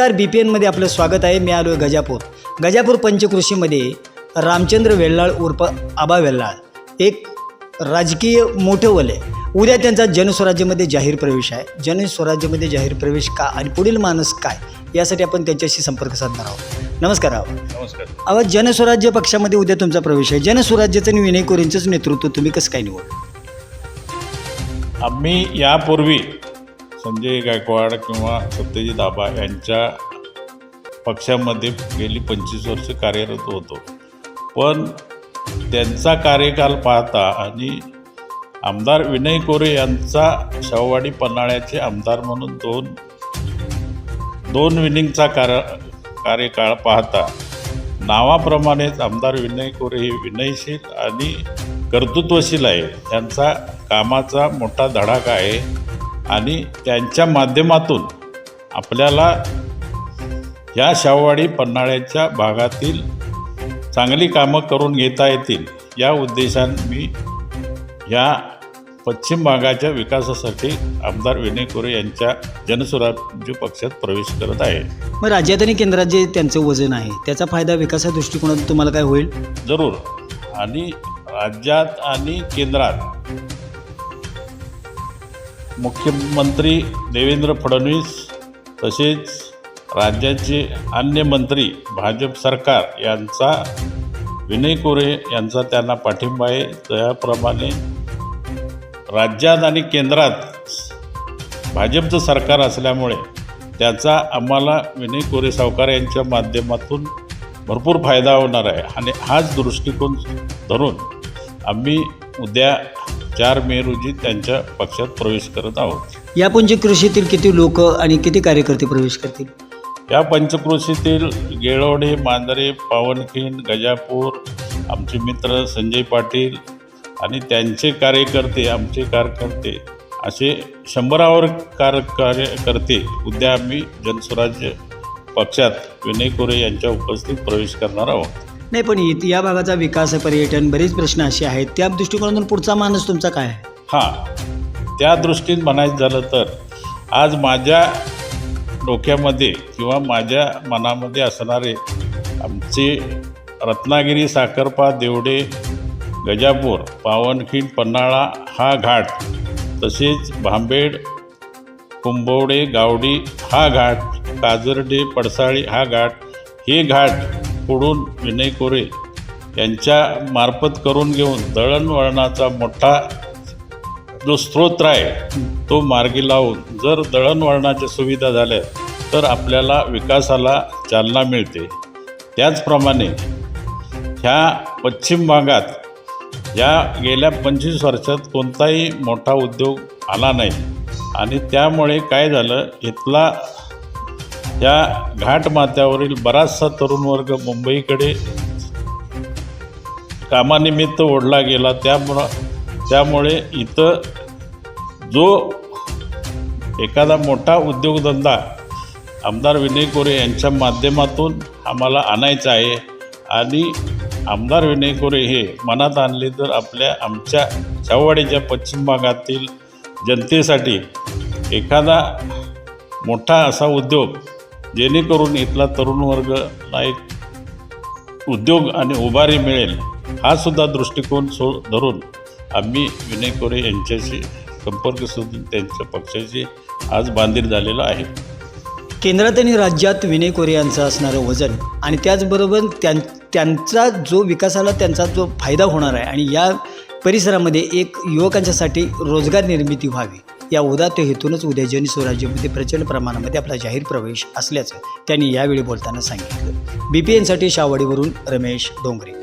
नमस्कार बी पी एनमध्ये आपलं स्वागत आहे. मी आलो आहे गजापूर. गजापूर पंचकृषीमध्ये रामचंद्र वेल्लाळ उर्फ आबा वेल्लाळ एक राजकीय मोठं वलय उद्या त्यांचा जनस्वराज्यामध्ये जाहीर प्रवेश आहे. जनस्वराज्यामध्ये जाहीर प्रवेश का आणि पुढील मानस काय? यासाठी आपण त्यांच्याशी संपर्क साधणार आहोत. नमस्कार आहो नमस्कार. अहो जनस्वराज्य पक्षामध्ये उद्या तुमचा प्रवेश आहे. जनस्वराज्याचं आणि विनय कोरेंचंच नेतृत्व तुम्ही कसं काय निवड आम्ही यापूर्वी संजय गायकवाड किंवा सत्यजित आबा यांच्या पक्षामध्ये गेली पंचवीस वर्ष कार्यरत होतो. पण त्यांचा कार्यकाल पाहता आणि आमदार विनय कोरे यांचा शववाडी पन्हाळ्याचे आमदार म्हणून दोन दोन विनिंगचा कार कार्यकाळ पाहता नावाप्रमाणेच आमदार विनय कोरे हे विनयशील आणि कर्तृत्वशील आहे त्यांचा कामाचा मोठा धडाका आहे. आणि त्यांच्या माध्यमातून आपल्याला या शाहूवाडी पन्हाळ्याच्या भागातील चांगली कामं करून घेता येतील. या उद्देशाने मी या पश्चिम भागाच्या विकासासाठी आमदार विनय कोरे यांच्या जनस्वराज्य पक्षात प्रवेश करत आहे. मग राज्यात आणि केंद्रात जे त्यांचं वजन आहे त्याचा फायदा विकासा दृष्टिकोनातून तुम्हाला काय होईल? जरूर. आणि राज्यात आणि केंद्रात मुख्यमंत्री देवेंद्र फडणवीस तसेच राज्याचे अन्य मंत्री भाजप सरकार यांचा विनय कोरे यांचा त्यांना पाठिंबा आहे. त्याप्रमाणे राज्यात आणि केंद्रात भाजपचं सरकार असल्यामुळे त्याचा आम्हाला विनय कोरे सावकार यांच्या माध्यमातून भरपूर फायदा होणार आहे. आणि हाच दृष्टिकोन धरून आम्ही उद्या चार मे रोजी त्यांच्या पक्षात प्रवेश करत आहोत. या पंचकृषीतील किती लोक आणि किती कार्यकर्ते प्रवेश करतील? या पंचक्रोशीतील गेळवडे मांजरे पावनखिंड गजापूर आमचे मित्र संजय पाटील आणि त्यांचे कार्यकर्ते आमचे कार्यकर्ते असे शंभरावर कार कार्यकर्ते उद्या आम्ही जनस्वराज्य पक्षात विनय कोरे यांच्या उपस्थित प्रवेश करणार आहोत. नाही पण इत- या भागाचा विकास पर्यटन बरेच प्रश्न असे आहेत. त्या दृष्टिकोनातून पुढचा मानस तुमचा काय आहे? हां. त्या दृष्टीने म्हणायचं झालं तर आज माझ्या डोक्यामध्ये किंवा माझ्या मनामध्ये असणारे आमचे रत्नागिरी साखरपा देवडे गजापूर पावनखिंड पन्हाळा हा घाट तसेच भांबेड कुंभवडे गावडी हा घाट काजर्डे पडसाळी हा घाट हे घाट फोडून विनय कोरे यांच्या मार्फत करून घेऊन दळणवळणाचा मोठा जो स्रोत आहे तो मार्गी लावून जर दळणवळणाच्या सुविधा झाल्या तर आपल्याला विकासाला चालना मिळते. त्याचप्रमाणे ह्या पश्चिम भागात या गेल्या पंचवीस वर्षात कोणताही मोठा उद्योग आला नाही. आणि त्यामुळे काय झालं? इथला या घाटमाथ्यावरील बराचसा तरुण वर्ग मुंबईकडे कामानिमित्त ओढला गेला. त्यामुळं त्यामुळे इथं जो एखादा मोठा उद्योगधंदा आमदार विनय कोरे यांच्या माध्यमातून आम्हाला आणायचा आहे आणि आमदार विनय कोरे हे मनात आणले तर आपल्या आमच्या छावाडीच्या पश्चिम भागातील जनतेसाठी एखादा मोठा असा उद्योग जेणेकरून इथला तरुण वर्गला एक उद्योग आणि उभारी मिळेल हा सुद्धा दृष्टिकोन सो धरून आम्ही विनय कोरे यांच्याशी संपर्क साधून त्यांच्या पक्षाशी आज बांधील झालेला आहे. केंद्रात आणि राज्यात विनय कोरे यांचं असणारं वजन आणि त्याचबरोबर त्यां त्यांचा जो विकासाला त्यांचा जो फायदा होणार आहे आणि या परिसरामध्ये एक युवकांच्यासाठी रोजगार निर्मिती व्हावी. या उदात्त हेतूनच उद्या जनस्वराज्यामध्ये प्रचंड प्रमाणामध्ये आपला जाहीर प्रवेश असल्याचं त्यांनी यावेळी बोलताना सांगितलं. बी पी एनसाठी शावडीवरून रमेश डोंगरे.